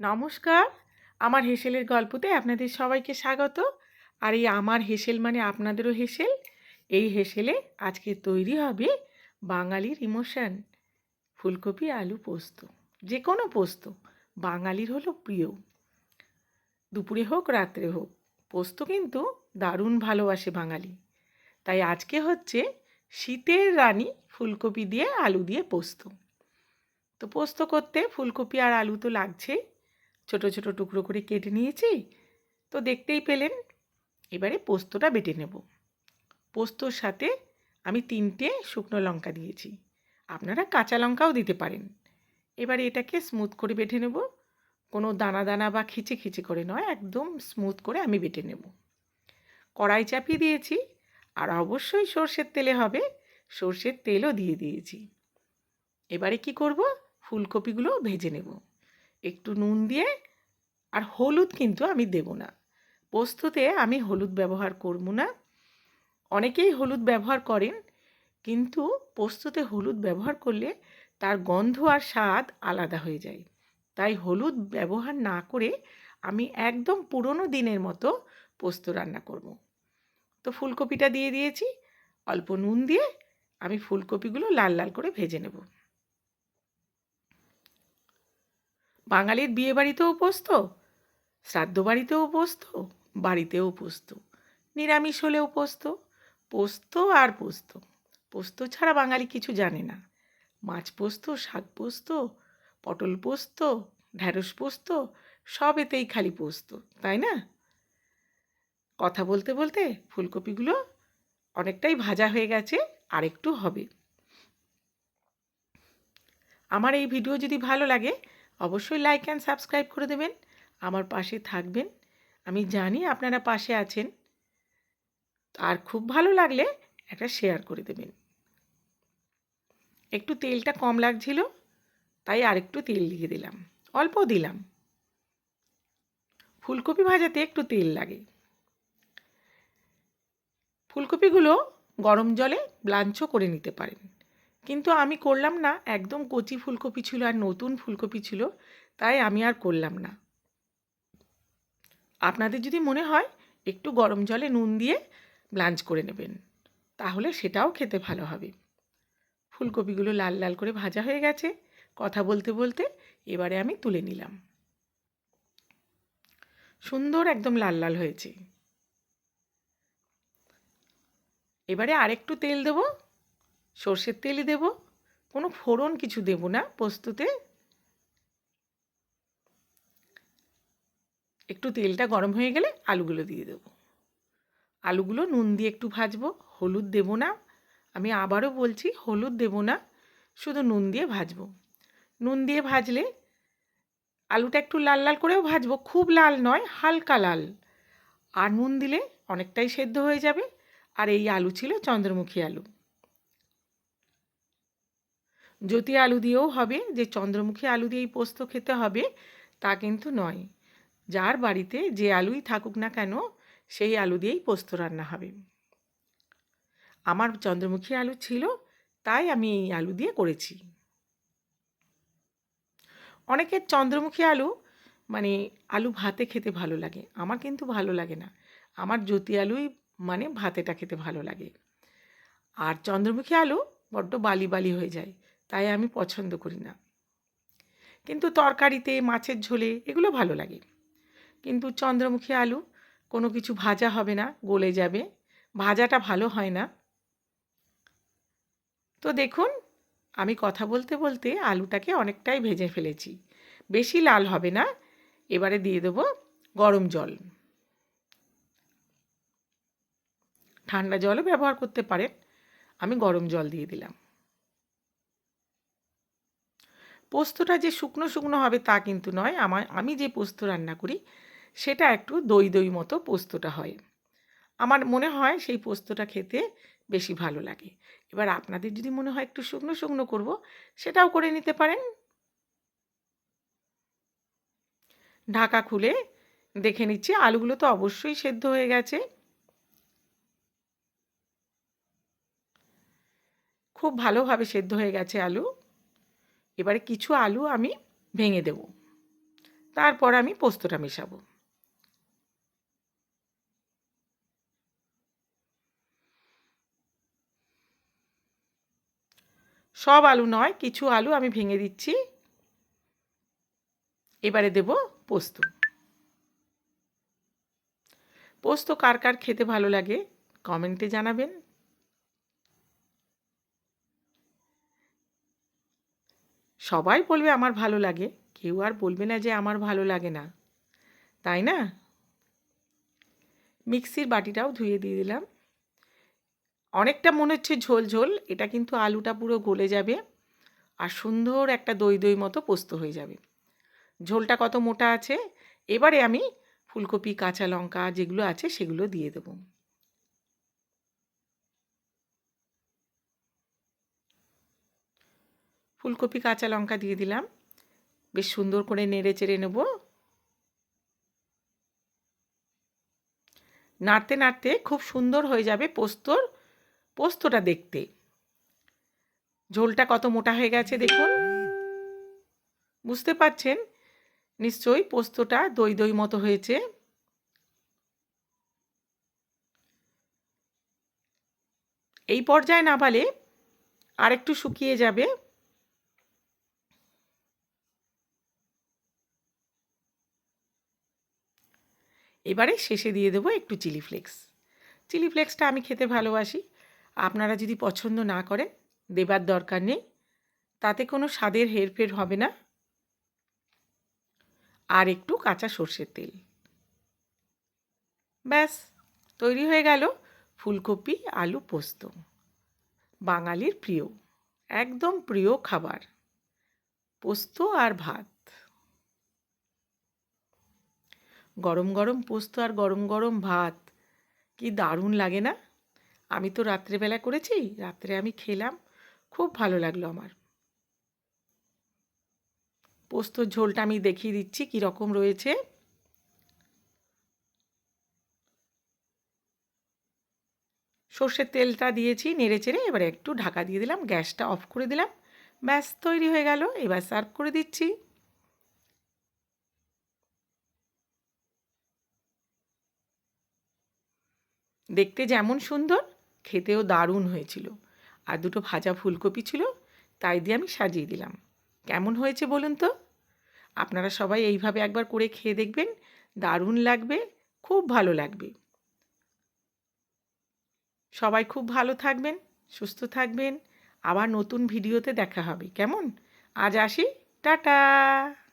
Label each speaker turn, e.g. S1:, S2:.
S1: নমস্কার। আমার হেসেলের গল্পতে আপনাদের সবাইকে স্বাগত। আর এই আমার হেসেল মানে আপনাদেরও হেসেল। এই হেসেলে আজকে তৈরি হবে বাঙালির ইমোশন। ফুলকপি, আলু, পোস্ত যে কোনো পোস্ত। বাঙালির হলো প্রিয়। দুপুরে হোক, রাত্রে হোক, পোস্ত কিন্তু দারুণ ভালোবাসে বাঙালি। তাই আজকে হচ্ছে শীতের রানী ফুলকপি দিয়ে আলু দিয়ে পোস্ত। তো পোস্ত করতে ফুলকপি আর আলু তো লাগছেই। ছোট ছোট টুকরো করে কেটে নিয়েছি। তো দেখতেই পেলেন, এবারে পোস্তটা বেটে নেব। পোস্তর সাথে আমি তিনটে শুকনো লঙ্কা দিয়েছি। আপনারা কাঁচা লঙ্কাও দিতে পারেন। এবারে এটাকে স্মুথ করে বেটে নেব। কোনো দানা দানা বা খিচে খিচে করে নয়, একদম স্মুথ করে আমি বেটে নেব। কড়াই চাপিয়ে দিয়েছি, আর অবশ্যই সর্ষের তেলে হবে। সর্ষের তেলও দিয়ে দিয়েছি। এবারে কি করব? ফুলকপিগুলো ভেজে নেব। একটু নুন দিয়ে আর হলুদ কিন্তু আমি দেব না। পোস্ততে আমি হলুদ ব্যবহার করব না। অনেকেই হলুদ ব্যবহার করেন, কিন্তু পোস্ততে হলুদ ব্যবহার করলে তার গন্ধ আর স্বাদ আলাদা হয়ে যায়। তাই হলুদ ব্যবহার না করে আমি একদম পুরনো দিনের মতো পোস্ত রান্না করব। তো ফুলকপিটা দিয়ে দিয়েছি, অল্প নুন দিয়ে আমি ফুলকপিগুলো লাল লাল করে ভেজে নেব। বাঙালির বিয়ে বাড়িতেও পোস্ত শ্রাদ্ধ বাড়িতেও পোস্ত বাড়িতেও পোস্ত, নিরামিষ হলেও পোস্ত পোস্ত আর পোস্ত। পোস্ত ছাড়া বাঙালি কিছু জানে না। মাছ পোস্ত, শাক পোস্ত, পটল পোস্ত, ঢ্যাঁড়স পোস্ত, সব এতেই খালি পোস্ত, তাই না? কথা বলতে বলতে ফুলকপিগুলো অনেকটাই ভাজা হয়ে গেছে আর একটু হবে। আমার এই ভিডিও যদি ভালো লাগে অবশ্যই লাইক অ্যান্ড সাবস্ক্রাইব করে দেবেন। আমার পাশে থাকবেন। আমি জানি আপনারা পাশে আছেন। আর খুব ভালো লাগলে একটা শেয়ার করে দেবেন। একটু তেলটা কম লাগছিল, তাই আরেকটু তেল দিয়ে দিলাম। অল্প দিলাম। ফুলকপি ভাজাতে একটু তেল লাগে। ফুলকপিগুলো গরম জলে ব্লাঞ্চও করে নিতে পারেন। কিন্তু আমি করলাম না, একদম কচি ফুলকপি ছিল আর নতুন ফুলকপি ছিল, তাই আমি আর করলাম না। আপনাদের যদি মনে হয় একটু গরম জলে নুন দিয়ে ব্লাঞ্চ করে নেবেন, তাহলে সেটাও খেতে ভালো হবে। ফুলকপিগুলো লাল লাল করে ভাজা হয়ে গেছে, কথা বলতে বলতে এবারে আমি তুলে নিলাম। সুন্দর একদম লাল লাল হয়েছে। এবারে আরেকটু তেল দেবো। সর্ষের তেলই দেব, কোনো ফোড়ন কিছু দেব না পোস্ততে একটু তেলটা গরম হয়ে গেলে আলুগুলো দিয়ে দেব। আলুগুলো নুন দিয়ে একটু ভাজবো, হলুদ দেব না। আমি আবারও বলছি, হলুদ দেব না, শুধু নুন দিয়ে ভাজবো। নুন দিয়ে ভাজলে আলুটা একটু লাল লাল করেও ভাজবো, খুব লাল নয়, হালকা লাল। আর নুন দিলে অনেকটাই সেদ্ধ হয়ে যাবে। আর এই আলু ছিল চন্দ্রমুখী আলু। জ্যোতি আলু দিয়েও হবে, যে চন্দ্রমুখী আলু দিয়েই পোস্ত খেতে হবে, তা কিন্তু নয়। যার বাড়িতে যে আলুই থাকুক না কেন, সেই আলু দিয়েই পোস্ত রান্না হবে। আমার চন্দ্রমুখী আলু ছিল, তাই আমি এই আলু দিয়ে করেছি। অনেকের চন্দ্রমুখী আলু মানে আলু ভাতে খেতে ভালো লাগে। আমার কিন্তু ভালো লাগে না। আমার জ্যোতি আলুই মানে ভাতেটা খেতে ভালো লাগে। আর চন্দ্রমুখী আলু বড্ড বালি বালি হয়ে যায়। তাই আমি পছন্দ করি না। কিন্তু তরকারিতে, মাছের ঝোলে এগুলো ভালো লাগে। কিন্তু চন্দ্রমুখী আলু, কোনো কিছু ভাজা হবে না, গলে যাবে। ভাজাটা ভালো হয় না। তো দেখুন, আমি কথা বলতে বলতে আলুটাকে অনেকটাই ভেজে ফেলেছি। বেশি লাল হবে না, এবারে দিয়ে দেবো গরম জল। ঠান্ডা জলও ব্যবহার করতে পারেন। আমি গরম জল দিয়ে দিলাম। পোস্তটা যে শুকনো শুকনো হবে তা কিন্তু নয়। আমার, আমি যে পোস্ত রান্না করি, সেটা একটু দই দই মতো পোস্তটা হয়। আমার মনে হয় সেই পোস্তটা খেতে বেশি ভালো লাগে। এবার আপনাদের যদি মনে হয় একটু শুকনো শুকনো করব, সেটাও করে নিতে পারেন। ঢাকা খুলে দেখে নিচ্ছি, আলুগুলো তো অবশ্যই সেদ্ধ হয়ে গেছে। খুব ভালোভাবে সেদ্ধ হয়ে গেছে আলু। এবারে কিছু আলু আমি ভেঙে দেব। তারপর আমি পোস্তটা মেশাবো। সব আলু নয়, কিছু আলু আমি ভেঙে দিচ্ছি। এবারে দেব পোস্ত। পোস্ত কার কার খেতে ভালো লাগে কমেন্টে জানাবেন। সবাই বলবে আমার ভালো লাগে, কেউ আর বলবে না যে আমার ভালো লাগে না, তাই না? মিক্সির বাটিটাও ধুয়ে দিয়ে দিলাম। অনেকটা মনে হচ্ছে ঝোল ঝোল, এটা কিন্তু আলুটা পুরো গলে যাবে আর সুন্দর একটা দই দই মতো পোস্ত হয়ে যাবে। ঝোলটা কত মোটা আছে, এবারে আমি ফুলকপি, কাঁচা লঙ্কা যেগুলো আছে সেগুলো দিয়ে দেবো। ফুলকপি, কাঁচা লঙ্কা দিয়ে দিলাম। বেশ সুন্দর করে নেড়ে চেড়ে নেব। নাড়তে নাড়তে খুব সুন্দর হয়ে যাবে পোস্তর, পোস্তটা দেখতে। ঝোলটা কত মোটা হয়ে গেছে দেখুন। বুঝতে পারছেন? নিশ্চয়ই পোস্তটা দই দই মতো হয়েছে। এই পর্যায়ে না পালে আর একটু শুকিয়ে যাবে। এবারে শেষে দিয়ে দেবো একটু চিলি ফ্লেক্স। চিলি ফ্লেক্সটা আমি খেতে ভালোবাসি। আপনারা যদি পছন্দ না করেন, দেবার দরকার নেই। তাতে কোনো স্বাদের হেরফের হবে না। আর একটু কাঁচা সর্ষের তেল। ব্যাস, তৈরি হয়ে গেল ফুলকপি আলু পোস্ত। বাঙালির প্রিয়, একদম প্রিয় খাবার। পোস্ত আর ভাত। গরম গরম পোস্ত আর গরম গরম ভাত। কি দারুণ লাগে না? আমি তো রাত্রেবেলা করেছি, রাত্রে আমি খেলাম, খুব ভালো লাগল আমার। পোস্তর ঝোলটা আমি দেখিয়ে দিচ্ছি কী রকম রয়েছে। সর্ষের তেলটা দিয়েছি নেড়ে চেড়ে, এবারে একটু ঢাকা দিয়ে দিলাম, গ্যাসটা অফ করে দিলাম। ব্যাস, তৈরি হয়ে গেল, এবার সার্ভ করে দিচ্ছি। দেখতে যেমন সুন্দর, খেতেও দারুণ হয়েছিল। আর দুটো ভাজা ফুলকপি ছিল, তাই দিয়ে আমি সাজিয়ে দিলাম। কেমন হয়েছে বলুন তো? আপনারা সবাই এইভাবে একবার করে খেয়ে দেখবেন, দারুণ লাগবে, খুব ভালো লাগবে। সবাই খুব ভালো থাকবেন, সুস্থ থাকবেন। আবার নতুন ভিডিওতে দেখা হবে, কেমন? আজ আসি, টাটা!